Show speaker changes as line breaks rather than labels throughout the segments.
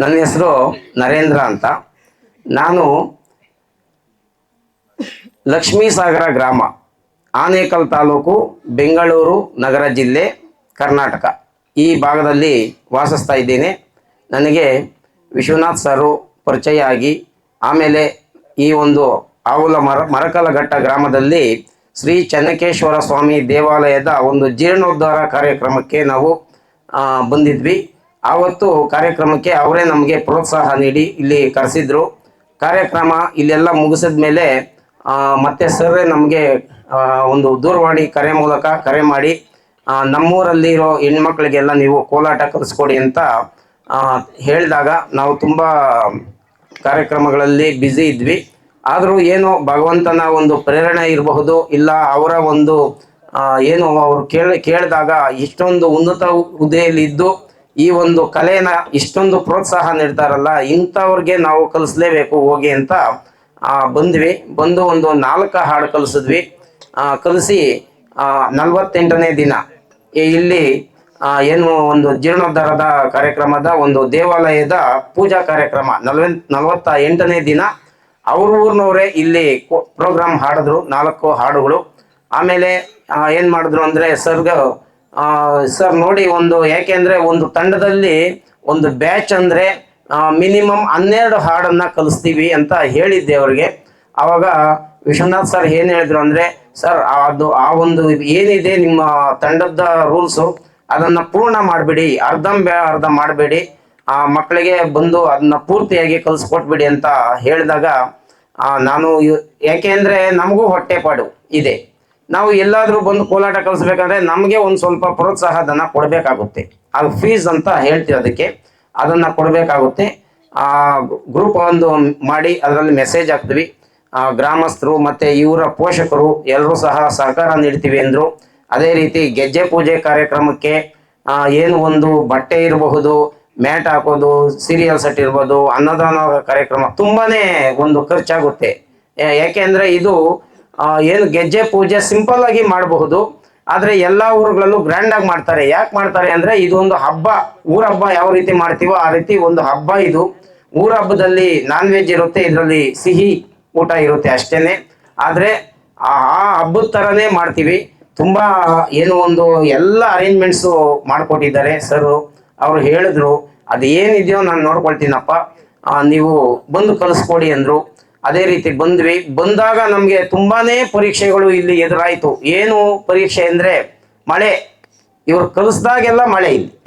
ನನ್ನ ಹೆಸರು ನರೇಂದ್ರ ಅಂತ. ನಾನು ಲಕ್ಷ್ಮೀ ಸಾಗರ ಗ್ರಾಮ, ಆನೇಕಲ್ ತಾಲೂಕು, ಬೆಂಗಳೂರು ನಗರ ಜಿಲ್ಲೆ, ಕರ್ನಾಟಕ. ಈ ಭಾಗದಲ್ಲಿ ವಾಸಿಸ್ತಾ ಇದ್ದೇನೆ. ನನಗೆ ವಿಶ್ವನಾಥ್ ಸರು ಪರಿಚಯ ಆಗಿ ಆಮೇಲೆ ಈ ಒಂದು ಆವುಲ ಮರ, ಮರಕಲಘಟ್ಟ ಗ್ರಾಮದಲ್ಲಿ ಶ್ರೀ ಚನ್ನಕೇಶ್ವರ ಸ್ವಾಮಿ ದೇವಾಲಯದ ಒಂದು ಜೀರ್ಣೋದ್ಧಾರ ಕಾರ್ಯಕ್ರಮಕ್ಕೆ ನಾವು ಬಂದಿದ್ವಿ. ಆವತ್ತು ಕಾರ್ಯಕ್ರಮಕ್ಕೆ ಅವರೇ ನಮಗೆ ಪ್ರೋತ್ಸಾಹ ನೀಡಿ ಇಲ್ಲಿ ಕರೆಸಿದ್ರು. ಕಾರ್ಯಕ್ರಮ ಇಲ್ಲೆಲ್ಲ ಮುಗಿಸಿದ ಮೇಲೆ ಮತ್ತೆ ಸರ್ರೇ ನಮಗೆ ಒಂದು ದೂರವಾಣಿ ಕರೆ ಮೂಲಕ ಕರೆ ಮಾಡಿ ನಮ್ಮೂರಲ್ಲಿರೋ ಹೆಣ್ಮಕ್ಳಿಗೆಲ್ಲ ನೀವು ಕೋಲಾಟ ಕಲಿಸ್ಕೊಡಿ ಅಂತ ಹೇಳಿದಾಗ ನಾವು ತುಂಬ ಕಾರ್ಯಕ್ರಮಗಳಲ್ಲಿ ಬ್ಯುಸಿ ಇದ್ವಿ. ಆದರೂ ಏನು ಭಗವಂತನ ಒಂದು ಪ್ರೇರಣೆ ಇರಬಹುದು, ಇಲ್ಲ ಅವರ ಒಂದು ಏನು ಅವರು ಕೇಳಿ, ಕೇಳಿದಾಗ ಇಷ್ಟೊಂದು ಉನ್ನತ ಹುದ್ದೆಯಲ್ಲಿ ಇದ್ದು ಈ ಒಂದು ಕಲೆನ ಇಷ್ಟೊಂದು ಪ್ರೋತ್ಸಾಹ ನೀಡ್ತಾರಲ್ಲ, ಇಂಥವ್ರಿಗೆ ನಾವು ಕಲಿಸ್ಲೇಬೇಕು, ಹೋಗಿ ಅಂತ ಬಂದ್ವಿ. ಬಂದು ಒಂದು ನಾಲ್ಕು ಹಾಡು ಕಲಿಸಿದ್ವಿ. ಕಲಿಸಿ ನಲವತ್ತೆಂಟನೇ ದಿನ. ಇಲ್ಲಿ ಏನು ಒಂದು ಜೀರ್ಣೋದ್ಧಾರದ ಕಾರ್ಯಕ್ರಮದ ಒಂದು ದೇವಾಲಯದ ಪೂಜಾ ಕಾರ್ಯಕ್ರಮ. ನಲ್ವತ್ ನಲವತ್ತ ಎಂಟನೇ ದಿನ ಅವ್ರ ಊರ್ನವರೇ ಇಲ್ಲಿ ಪ್ರೋಗ್ರಾಮ್ ಹಾಡಿದ್ರು ನಾಲ್ಕು ಹಾಡುಗಳು. ಆಮೇಲೆ ಏನ್ ಮಾಡಿದ್ರು ಅಂದ್ರೆ ಸರ್ಗ ಸರ್, ನೋಡಿ, ಒಂದು, ಯಾಕೆಂದ್ರೆ ಒಂದು ತಂಡದಲ್ಲಿ ಒಂದು ಬ್ಯಾಚ್ ಅಂದ್ರೆ ಮಿನಿಮಮ್ ಹನ್ನೆರಡು ಹಾಡನ್ನ ಕಲಿಸ್ತೀವಿ ಅಂತ ಹೇಳಿದ್ದೆ ಅವ್ರಿಗೆ. ಅವಾಗ ವಿಶ್ವನಾಥ್ ಸರ್ ಏನು ಹೇಳಿದ್ರು ಅಂದ್ರೆ, ಸರ್, ಅದು, ಆ ಒಂದು ಏನಿದೆ ನಿಮ್ಮ ತಂಡದ ರೂಲ್ಸು, ಅದನ್ನ ಪೂರ್ಣ ಮಾಡಬೇಡಿ ಅರ್ಧಂಬೆ ಅರ್ಧ ಮಾಡಬೇಡಿ, ಆ, ಮಕ್ಕಳಿಗೆ ಬಂದು ಅದನ್ನ ಪೂರ್ತಿಯಾಗಿ ಕಲಿಸ್ಕೊಟ್ಬಿಡಿ ಅಂತ ಹೇಳಿದಾಗ ನಾನು ಯಾಕೆ ಅಂದರೆ ನಮಗೂ ಹೊಟ್ಟೆಪಾಡು ಇದೆ. ನಾವು ಎಲ್ಲಾದರೂ ಬಂದು ಕೋಲಾಟ ಕಲಿಸ್ಬೇಕಂದ್ರೆ ನಮಗೆ ಒಂದು ಸ್ವಲ್ಪ ಪ್ರೋತ್ಸಾಹ ಧನ ಕೊಡಬೇಕಾಗುತ್ತೆ. ಅದು ಫೀಸ್ ಅಂತ ಹೇಳ್ತೀವಿ ಅದಕ್ಕೆ. ಅದನ್ನ ಕೊಡಬೇಕಾಗುತ್ತೆ. ಆ ಗ್ರೂಪ್ ಒಂದು ಮಾಡಿ ಅದರಲ್ಲಿ ಮೆಸೇಜ್ ಹಾಕ್ತೀವಿ. ಗ್ರಾಮಸ್ಥರು ಮತ್ತೆ ಇವರ ಪೋಷಕರು ಎಲ್ಲರೂ ಸಹ ಸಹಕಾರ ನೀಡ್ತೀವಿ ಅಂದ್ರು. ಅದೇ ರೀತಿ ಗೆಜ್ಜೆ ಪೂಜೆ ಕಾರ್ಯಕ್ರಮಕ್ಕೆ ಏನು ಒಂದು ಬಟ್ಟೆ ಇರಬಹುದು, ಮ್ಯಾಟ್ ಹಾಕೋದು ಸೀರಿಯಲ್ ಸೆಟ್ ಇರ್ಬೋದು ಅನ್ನದಾನ ಕಾರ್ಯಕ್ರಮ ತುಂಬಾನೇ ಒಂದು ಖರ್ಚಾಗುತ್ತೆ. ಯಾಕೆಂದ್ರೆ ಇದು ಏನು ಗೆಜ್ಜೆ ಪೂಜೆ ಸಿಂಪಲ್ ಆಗಿ ಮಾಡಬಹುದು. ಆದರೆ ಎಲ್ಲಾ ಊರುಗಳಲ್ಲೂ ಗ್ರ್ಯಾಂಡ್ ಆಗಿ ಮಾಡ್ತಾರೆ. ಯಾಕೆ ಮಾಡ್ತಾರೆ ಅಂದ್ರೆ ಇದು ಒಂದು ಹಬ್ಬ. ಊರ ಹಬ್ಬ ಯಾವ ರೀತಿ ಮಾಡ್ತೀವೋ ಆ ರೀತಿ ಒಂದು ಹಬ್ಬ ಇದು. ಊರ ಹಬ್ಬದಲ್ಲಿ ನಾನ್ ವೆಜ್ ಇರುತ್ತೆ, ಇದರಲ್ಲಿ ಸಿಹಿ ಊಟ ಇರುತ್ತೆ ಅಷ್ಟೇನೆ. ಆದರೆ ಆ ಹಬ್ಬದ ತರನೇ ಮಾಡ್ತೀವಿ. ತುಂಬಾ ಏನು ಒಂದು ಎಲ್ಲ ಅರೇಂಜ್ಮೆಂಟ್ಸು ಮಾಡಿಕೊಟ್ಟಿದ್ದಾರೆ ಸರ್ ಅವರು ಹೇಳಿದ್ರು. ಅದೇನಿದೆಯೋ ನಾನು ನೋಡ್ಕೊಳ್ತೀನಪ್ಪ. ನೀವು ಬಂದು ಕಲಿಸ್ಕೊಡಿ ಅಂದ್ರು. ಅದೇ ರೀತಿ ಬಂದ್ವಿ. ಬಂದಾಗ ನಮಗೆ ತುಂಬಾನೇ ಪರೀಕ್ಷೆಗಳು ಇಲ್ಲಿ ಎದುರಾಯ್ತು. ಏನು ಪರೀಕ್ಷೆ ಅಂದ್ರೆ ಮಳೆ. ಇವ್ರು ಕಲಿಸ್ದಾಗೆಲ್ಲ ಮಳೆ ಇಲ್ಲಿ.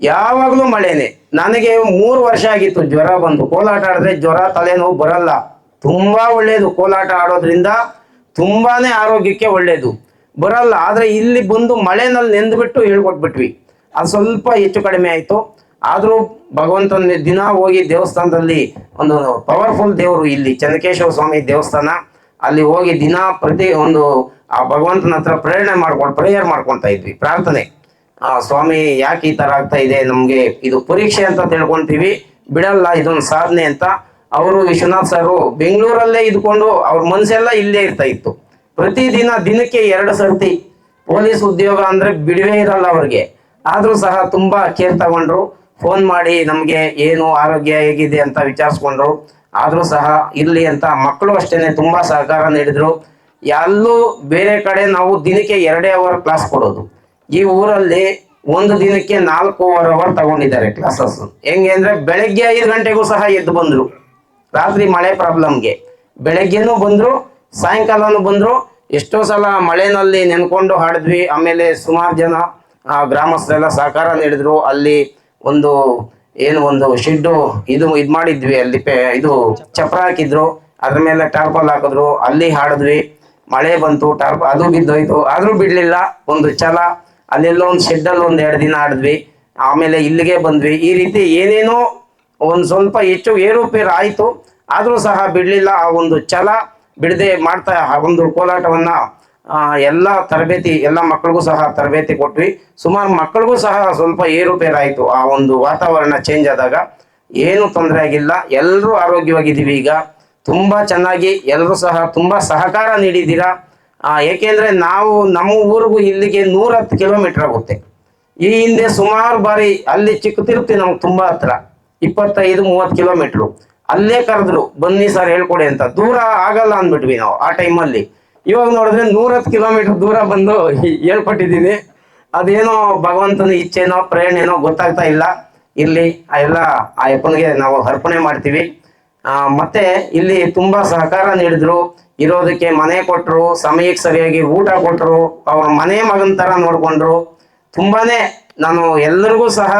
ಯಾವಾಗಲೂ ಮಳೆನೆ. ನನಗೆ ಮೂರು ವರ್ಷ ಆಗಿತ್ತು ಜ್ವರ ಬಂದು. ಕೋಲಾಟ ಆಡಿದ್ರೆ ಜ್ವರ ತಲೆನೋವು ಬರಲ್ಲ. ತುಂಬಾ ಒಳ್ಳೇದು ಕೋಲಾಟ ಆಡೋದ್ರಿಂದ. ತುಂಬಾನೇ ಆರೋಗ್ಯಕ್ಕೆ ಒಳ್ಳೇದು. ಬರಲ್ಲ. ಆದ್ರೆ ಇಲ್ಲಿ ಬಂದು ಮಳೆನಲ್ಲಿ ನೆಂದ್ಬಿಟ್ಟು ಹೇಳ್ಕೊಟ್ಬಿಟ್ವಿ. ಅದು ಸ್ವಲ್ಪ ಹೆಚ್ಚು ಕಡಿಮೆ ಆಯ್ತು. ಆದ್ರೂ ಭಗವಂತನ ದಿನ ಹೋಗಿ ದೇವಸ್ಥಾನದಲ್ಲಿ ಒಂದು ಪವರ್ಫುಲ್ ದೇವರು ಇಲ್ಲಿ ಚಂದ್ರಕೇಶವ ಸ್ವಾಮಿ ದೇವಸ್ಥಾನ. ಅಲ್ಲಿ ಹೋಗಿ ದಿನ ಪ್ರತಿ ಒಂದು, ಆ ಭಗವಂತನ ಹತ್ರ ಪ್ರೇರಣೆ ಮಾಡ್ಕೊಂಡು ಪ್ರೇಯರ್ ಮಾಡ್ಕೊಳ್ತಾ ಇದ್ವಿ, ಪ್ರಾರ್ಥನೆ. ಆ ಸ್ವಾಮಿ ಯಾಕೆ ಈ ತರ ಆಗ್ತಾ ಇದೆ, ನಮ್ಗೆ ಇದು ಪರೀಕ್ಷೆ ಅಂತ ತಿಳ್ಕೊಂತೀವಿ, ಬಿಡಲ್ಲ, ಇದೊಂದು ಸಾಧನೆ ಅಂತ. ಅವರು ವಿಶ್ವನಾಥ್ ಸರ್ ಬೆಂಗಳೂರಲ್ಲೇ ಇದ್ಕೊಂಡು ಅವ್ರ ಮನಸ್ಸೆಲ್ಲ ಇಲ್ಲೇ ಇರ್ತಾ ಇತ್ತು. ಪ್ರತಿದಿನ ದಿನಕ್ಕೆ ಎರಡು ಸರ್ತಿ ಪೊಲೀಸ್ ಉದ್ಯೋಗ ಅಂದ್ರೆ ಬಿಡುವೇ ಇರಲ್ಲ ಅವ್ರಿಗೆ. ಆದ್ರೂ ಸಹ ತುಂಬಾ ಕೇರ್ ತಗೊಂಡ್ರು. ಫೋನ್ ಮಾಡಿ ನಮ್ಗೆ ಏನು ಆರೋಗ್ಯ ಹೇಗಿದೆ ಅಂತ ವಿಚಾರಿಸ್ಕೊಂಡ್ರು. ಆದ್ರೂ ಸಹ ಇರ್ಲಿ ಅಂತ ಮಕ್ಕಳು ಅಷ್ಟೇನೆ ತುಂಬಾ ಸಹಕಾರ ನೀಡಿದ್ರು. ಎಲ್ಲೂ ಬೇರೆ ಕಡೆ ನಾವು ದಿನಕ್ಕೆ ಎರಡೇ ಅವರ್ ಕ್ಲಾಸ್ ಕೊಡೋದು. ಈ ಊರಲ್ಲಿ ಒಂದು ದಿನಕ್ಕೆ ನಾಲ್ಕು ಅವರ್ ತಗೊಂಡಿದ್ದಾರೆ ಕ್ಲಾಸಸ್ ಹೆಂಗೆ ಅಂದ್ರೆ ಬೆಳಗ್ಗೆ ಐದು ಗಂಟೆಗೂ ಸಹ ಎದ್ದು ಬಂದ್ರು. ರಾತ್ರಿ ಮಳೆ ಪ್ರಾಬ್ಲಮ್ಗೆ ಬೆಳಗ್ಗೆನು ಬಂದ್ರು, ಸಾಯಂಕಾಲನೂ ಬಂದ್ರು. ಎಷ್ಟೋ ಸಲ ಮಳೆನಲ್ಲಿ ನೆನ್ಕೊಂಡು ಹಾಡಿದ್ವಿ. ಆಮೇಲೆ ಸುಮಾರು ಜನ ಗ್ರಾಮಸ್ಥರೆಲ್ಲ ಸಹಕಾರ ನೀಡಿದ್ರು. ಅಲ್ಲಿ ಒಂದು ಏನು ಒಂದು ಶೆಡ್ಡು ಇದು ಇದು ಮಾಡಿದ್ವಿ ಅಲ್ಲಿ ಪೆ ಇದು ಚಪ್ರ ಹಾಕಿದ್ರು. ಅದ್ರ ಮೇಲೆ ಟಾರ್ಪಲ್ ಹಾಕಿದ್ರು. ಅಲ್ಲಿ ಹಾಡಿದ್ವಿ. ಮಳೆ ಬಂತು, ಟಾರ್ಪ ಅದು ಬಿದ್ದೋಯ್ತು. ಆದರೂ ಬಿಡಲಿಲ್ಲ. ಒಂದು ಛಲ. ಅಲ್ಲೆಲ್ಲೋ ಒಂದು ಶೆಡ್ಡಲ್ಲಿ ಒಂದು ಎರಡು ದಿನ ಆಡಿದ್ವಿ ಆಮೇಲೆ ಇಲ್ಲಿಗೆ ಬಂದ್ವಿ. ಈ ರೀತಿ ಏನೇನೋ ಒಂದು ಸ್ವಲ್ಪ ಹೆಚ್ಚು ಏರುಪೇರು ಆಯಿತು. ಆದರೂ ಸಹ ಬಿಡಲಿಲ್ಲ. ಆ ಒಂದು ಛಲ ಬಿಡದೆ ಮಾಡ್ತಾ ಆ ಒಂದು ಕೋಲಾಟವನ್ನು ಎಲ್ಲ ತರಬೇತಿ ಎಲ್ಲ ಮಕ್ಕಳಿಗೂ ಸಹ ತರಬೇತಿ ಕೊಟ್ವಿ. ಸುಮಾರು ಮಕ್ಕಳಿಗೂ ಸಹ ಸ್ವಲ್ಪ ಏರುಪೇರಾಯಿತು. ಆ ಒಂದು ವಾತಾವರಣ ಚೇಂಜ್ ಆದಾಗ ಏನು ತೊಂದರೆ ಆಗಿಲ್ಲ. ಎಲ್ಲರೂ ಆರೋಗ್ಯವಾಗಿದ್ದೀವಿ ಈಗ. ತುಂಬ ಚೆನ್ನಾಗಿ ಎಲ್ಲರೂ ಸಹ ತುಂಬ ಸಹಕಾರ ನೀಡಿದ್ದೀರಾ? ಆ, ಏಕೆಂದ್ರೆ ನಾವು ನಮ್ಮ ಊರಿಗೂ ಇಲ್ಲಿಗೆ ನೂರತ್ತು ಕಿಲೋಮೀಟರ್ ಆಗುತ್ತೆ. ಈ ಹಿಂದೆ ಸುಮಾರು ಬಾರಿ ಅಲ್ಲಿ ಚಿಕ್ಕ ತಿರುಪತಿ ನಮ್ಗೆ ತುಂಬಾ ಹತ್ರ. ಇಪ್ಪತ್ತೈದು ಮೂವತ್ತು ಕಿಲೋಮೀಟ್ರು ಅಲ್ಲೇ ಕರೆದ್ರು ಬನ್ನಿ ಸರ್ ಹೇಳ್ಕೊಡಿ ಅಂತ. ದೂರ ಆಗಲ್ಲ ಅಂದ್ಬಿಟ್ವಿ ನಾವು ಆ ಟೈಮಲ್ಲಿ ಇವಾಗ ನೋಡಿದ್ರೆ ನೂರತ್ತು ಕಿಲೋಮೀಟರ್ ದೂರ ಬಂದು ಹೇಳ್ಪಟ್ಟಿದ್ದೀನಿ ಅದೇನೋ ಭಗವಂತನ ಇಚ್ಛೆನೋ ಪ್ರೇರಣೆನೋ ಗೊತ್ತಾಗ್ತಾ ಇಲ್ಲ. ಇಲ್ಲಿ ಎಲ್ಲ ಆ ಯಪ್ಪನಿಗೆ ನಾವು ಅರ್ಪಣೆ ಮಾಡ್ತೀವಿ. ಮತ್ತೆ ಇಲ್ಲಿ ತುಂಬಾ ಸಹಕಾರ ನೀಡಿದ್ರು. ಇರೋದಕ್ಕೆ ಮನೆ ಕೊಟ್ಟರು ಸಮಯಕ್ಕೆ ಸರಿಯಾಗಿ ಊಟ ಕೊಟ್ಟರು ಅವ್ರ ಮನೆ ಮಗನ ತರ ನೋಡ್ಕೊಂಡ್ರು. ತುಂಬಾನೇ ನಾನು ಎಲ್ಲರಿಗೂ ಸಹ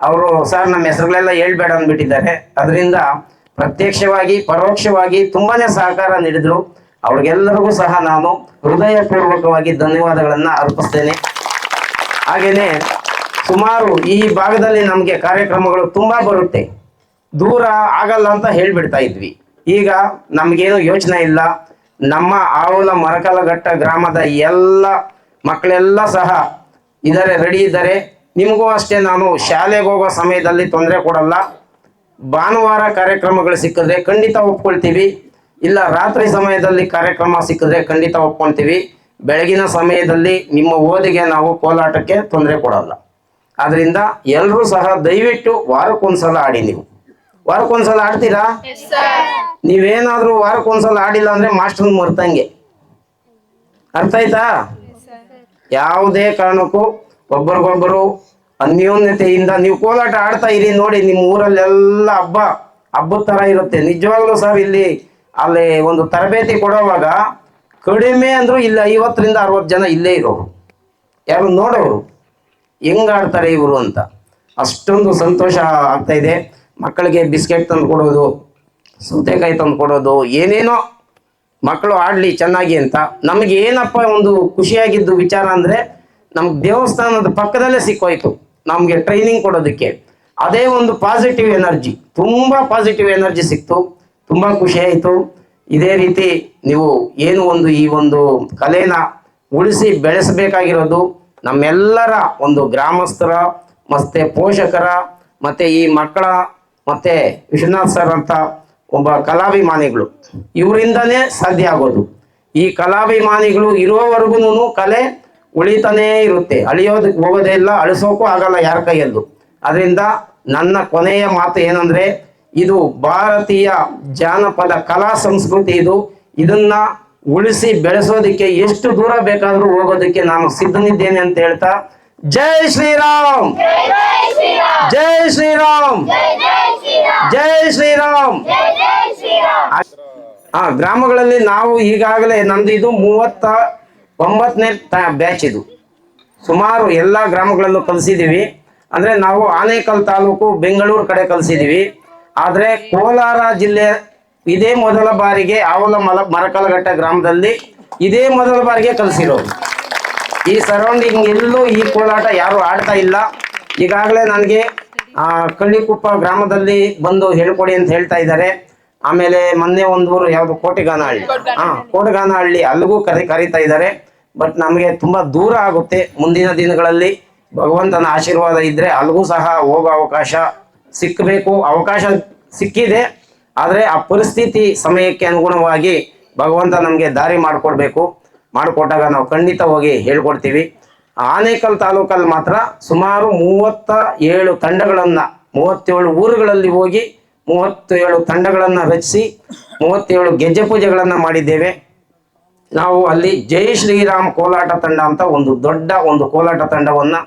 ಅವರು, ಸರ್ ನಮ್ಮ ಹೆಸರುಗಳೆಲ್ಲ ಹೇಳ್ಬೇಡ ಅಂದ್ಬಿಟ್ಟಿದ್ದಾರೆ. ಅದರಿಂದ ಪ್ರತ್ಯಕ್ಷವಾಗಿ, ಪರೋಕ್ಷವಾಗಿ ತುಂಬಾನೇ ಸಹಕಾರ ನೀಡಿದ್ರು. ಅವ್ರಿಗೆಲ್ಲರಿಗೂ ಸಹ ನಾನು ಹೃದಯಪೂರ್ವಕವಾಗಿ ಧನ್ಯವಾದಗಳನ್ನ ಅರ್ಪಿಸ್ತೇನೆ. ಹಾಗೇನೆ ಸುಮಾರು ಈ ಭಾಗದಲ್ಲಿ ನಮಗೆ ಕಾರ್ಯಕ್ರಮಗಳು ತುಂಬಾ ಬರುತ್ತೆ. ದೂರ ಆಗಲ್ಲ ಅಂತ ಹೇಳ್ಬಿಡ್ತಾ ಇದ್ವಿ. ಈಗ ನಮಗೇನು ಯೋಚನೆ ಇಲ್ಲ. ನಮ್ಮ ಆವುಲ ಮರಕಲಘಟ್ಟ ಗ್ರಾಮದ ಎಲ್ಲ ಮಕ್ಕಳೆಲ್ಲ ಸಹ ಇದ್ದಾರೆ ರೆಡಿ ಇದ್ದಾರೆ. ನಿಮಗೂ ಅಷ್ಟೇ ನಾನು ಶಾಲೆಗೆ ಹೋಗೋ ಸಮಯದಲ್ಲಿ ತೊಂದರೆ ಕೊಡಲ್ಲ. ಭಾನುವಾರ ಕಾರ್ಯಕ್ರಮಗಳು ಸಿಕ್ಕಿದ್ರೆ ಖಂಡಿತ ಒಪ್ಕೊಳ್ತೀವಿ. ಇಲ್ಲ ರಾತ್ರಿ ಸಮಯದಲ್ಲಿ ಕಾರ್ಯಕ್ರಮ ಸಿಕ್ಕಿದ್ರೆ ಖಂಡಿತ ಒಪ್ಕೊಂತೀವಿ. ಬೆಳಗಿನ ಸಮಯದಲ್ಲಿ ನಿಮ್ಮ ಓದಿಗೆ ನಾವು ಕೋಲಾಟಕ್ಕೆ ತೊಂದರೆ ಕೊಡಲ್ಲ. ಆದ್ರಿಂದ ಎಲ್ಲರೂ ಸಹ ದಯವಿಟ್ಟು ವಾರಕ್ಕೊಂದ್ಸಲ ಆಡಿ ನೀವು. ವಾರಕ್ಕೊಂದ್ಸಲ ಆಡ್ತೀರಾ? ನೀವೇನಾದ್ರೂ ವಾರಕ್ಕೊಂದ್ಸಲ ಆಡಿಲ್ಲ ಅಂದ್ರೆ ಮಾಸ್ಟರ್ ಮರ್ತಂಗೆ ಅರ್ಥ ಆಯ್ತಾ? ಯಾವುದೇ ಕಾರಣಕ್ಕೂ ಒಬ್ಬರಿಗೊಬ್ಬರು ಅನ್ಯೋನ್ಯತೆಯಿಂದ ನೀವು ಕೋಲಾಟ ಆಡ್ತಾ ಇರಿ ನೋಡಿ ನಿಮ್ಮ ಊರಲ್ಲೆಲ್ಲ ಹಬ್ಬ ಹಬ್ಬದ ತರ ಇರುತ್ತೆ. ನಿಜವಾಗ್ಲೂ ಸರ್ ಇಲ್ಲಿ ಅಲ್ಲಿ ಒಂದು ತರಬೇತಿ ಕೊಡೋವಾಗ ಕಡಿಮೆ ಅಂದರೂ ಇಲ್ಲ, ಐವತ್ತರಿಂದ ಅರವತ್ತು ಜನ ಇಲ್ಲೇ ಇರೋರು. ಯಾರು ನೋಡೋರು. ಆಡ್ತಾರೆ ಇವರು ಅಂತ. ಅಷ್ಟೊಂದು ಸಂತೋಷ ಆಗ್ತಾ ಇದೆ. ಮಕ್ಕಳಿಗೆ ಬಿಸ್ಕೆಟ್ ತಂದು ಕೊಡೋದು, ಸೌತೆಕಾಯಿ ತಂದು ಕೊಡೋದು, ಏನೇನೋ ಮಕ್ಕಳು ಆಡ್ಲಿ ಚೆನ್ನಾಗಿ ಅಂತ. ನಮಗೆ ಏನಪ್ಪ ಒಂದು ಖುಷಿಯಾಗಿದ್ದು ವಿಚಾರ ಅಂದ್ರೆ ನಮ್ಗೆ ದೇವಸ್ಥಾನದ ಪಕ್ಕದಲ್ಲೇ ಸಿಕ್ಕೋಯ್ತು. ನಮಗೆ ಟ್ರೈನಿಂಗ್ ಕೊಡೋದಕ್ಕೆ. ಅದೇ ಒಂದು ಪಾಸಿಟಿವ್ ಎನರ್ಜಿ ತುಂಬಾ ಪಾಸಿಟಿವ್ ಎನರ್ಜಿ ಸಿಕ್ತು. ತುಂಬಾ ಖುಷಿ ಆಯಿತು. ಇದೇ ರೀತಿ ನೀವು ಏನು ಒಂದು ಈ ಒಂದು ಕಲೆನ ಉಳಿಸಿ ಬೆಳೆಸಬೇಕಾಗಿರೋದು ನಮ್ಮೆಲ್ಲರ ಒಂದು ಗ್ರಾಮಸ್ಥರ, ಮತ್ತೆ ಪೋಷಕರ, ಮತ್ತೆ ಈ ಮಕ್ಕಳ, ಮತ್ತೆ ವಿಶ್ವನಾಥ್ ಸರ್ ಅಂತ ಒಬ್ಬ ಕಲಾಭಿಮಾನಿಗಳು. ಇವರಿಂದನೇ ಸಾಧ್ಯ ಆಗೋದು. ಈ ಕಲಾಭಿಮಾನಿಗಳು ಇರೋವರೆಗೂ ಕಲೆ ಉಳಿತಾನೇ ಇರುತ್ತೆ. ಅಳಿಯೋದಕ್ಕೆ ಹೋಗೋದೇ ಇಲ್ಲ ಅಳಿಸೋಕ್ಕೂ ಆಗಲ್ಲ ಯಾರ ಕೈಯಲ್ಲೂ. ಅದರಿಂದ ನನ್ನ ಕೊನೆಯ ಮಾತು ಏನಂದ್ರೆ ಇದು ಭಾರತೀಯ ಜಾನಪದ ಕಲಾ ಸಂಸ್ಕೃತಿ ಇದು. ಇದನ್ನ ಉಳಿಸಿ ಬೆಳೆಸೋದಕ್ಕೆ ಎಷ್ಟು ದೂರ ಬೇಕಾದರೂ ಹೋಗೋದಕ್ಕೆ ನಾನು ಸಿದ್ಧನಿದ್ದೇನೆ ಅಂತ ಹೇಳ್ತಾ, ಜೈ ಶ್ರೀರಾಮ್! ಜೈ ಶ್ರೀರಾಮ್! ಜೈ ಶ್ರೀರಾಮ್! ಆ ಗ್ರಾಮಗಳಲ್ಲಿ ನಾವು ಈಗಾಗಲೇ ನಂದು ಇದು ಮೂವತ್ತ ಒಂಬತ್ತನೇ ಬ್ಯಾಚ್ ಇದು. ಸುಮಾರು ಎಲ್ಲ ಗ್ರಾಮಗಳಲ್ಲೂ ಕಲಿಸಿದ್ದೀವಿ ಅಂದ್ರೆ ನಾವು ಆನೇಕಲ್ ತಾಲೂಕು ಬೆಂಗಳೂರು ಕಡೆ ಕಲಿಸಿದೀವಿ. ಆದ್ರೆ ಕೋಲಾರ ಜಿಲ್ಲೆ ಇದೇ ಮೊದಲ ಬಾರಿಗೆ ಆವಲ ಮಲ ಮರಕಲಘಟ್ಟ ಗ್ರಾಮದಲ್ಲಿ ಇದೇ ಮೊದಲ ಬಾರಿಗೆ ಕಲಿಸಿರೋದು. ಈ ಸರೌಂಡಿಂಗ್ ಎಲ್ಲೂ ಈ ಕೋಲಾಟ ಯಾರು ಆಡ್ತಾ ಇಲ್ಲ. ಈಗಾಗಲೇ ನನಗೆ ಕಳ್ಳಿಕುಪ್ಪ ಗ್ರಾಮದಲ್ಲಿ ಬಂದು ಹೇಳ್ಕೊಡಿ ಅಂತ ಹೇಳ್ತಾ ಇದ್ದಾರೆ. ಆಮೇಲೆ ಮೊನ್ನೆ ಒಂದು ಊರು ಯಾವುದು ಕೋಟೆಗಾನಹಳ್ಳಿ. ಹಾ, ಕೋಟೆಗಾನಹಳ್ಳಿ ಅಲ್ಲಿಗೂ ಕರಿ, ಕರೀತಾ ಇದ್ದಾರೆ. ಬಟ್ ನಮಗೆ ತುಂಬಾ ದೂರ ಆಗುತ್ತೆ ಮುಂದಿನ ದಿನಗಳಲ್ಲಿ. ಭಗವಂತನ ಆಶೀರ್ವಾದ ಇದ್ರೆ ಅಲ್ಲಿಗೂ ಸಹ ಹೋಗೋ ಅವಕಾಶ ಸಿಕ್ಕಬೇಕು, ಅವಕಾಶ ಸಿಕ್ಕಿದೆ, ಆದರೆ ಆ ಪರಿಸ್ಥಿತಿ ಸಮಯಕ್ಕೆ ಅನುಗುಣವಾಗಿ ಭಗವಂತ ನಮಗೆ ದಾರಿ ಮಾಡಿಕೊಡ್ಬೇಕು. ಮಾಡಿಕೊಟ್ಟಾಗ ನಾವು ಖಂಡಿತ ಹೋಗಿ ಹೇಳ್ಕೊಡ್ತೀವಿ. ಆನೇಕಲ್ ತಾಲೂಕಲ್ಲಿ ಮಾತ್ರ ಸುಮಾರು ಮೂವತ್ತ ಏಳು ತಂಡಗಳನ್ನು, ಮೂವತ್ತೇಳು ಊರುಗಳಲ್ಲಿ ಹೋಗಿ ಮೂವತ್ತೇಳು ತಂಡಗಳನ್ನು ರಚಿಸಿ, ಮೂವತ್ತೇಳು ಗೆಜ್ಜೆ ಪೂಜೆಗಳನ್ನು ಮಾಡಿದ್ದೇವೆ. ನಾವು ಅಲ್ಲಿ ಜೈ ಶ್ರೀರಾಮ್ ಕೋಲಾಟ ತಂಡ ಅಂತ ಒಂದು ದೊಡ್ಡ ಒಂದು ಕೋಲಾಟ ತಂಡವನ್ನು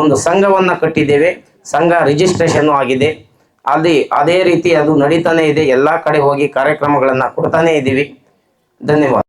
ಒಂದು ಸಂಘವನ್ನು ಕಟ್ಟಿದ್ದೇವೆ. ಸಂಘ ರಿಜಿಸ್ಟ್ರೇಷನ್ ಆಗಿದೆ. ಅಲ್ಲಿ ಅದೇ ರೀತಿ ಅದು ನಡೀತಾನೆ ಇದೆ. ಎಲ್ಲ ಕಡೆ ಹೋಗಿ ಕಾರ್ಯಕ್ರಮಗಳನ್ನು ಕೊಡ್ತಾನೆ ಇದ್ದೀವಿ ಧನ್ಯವಾದ.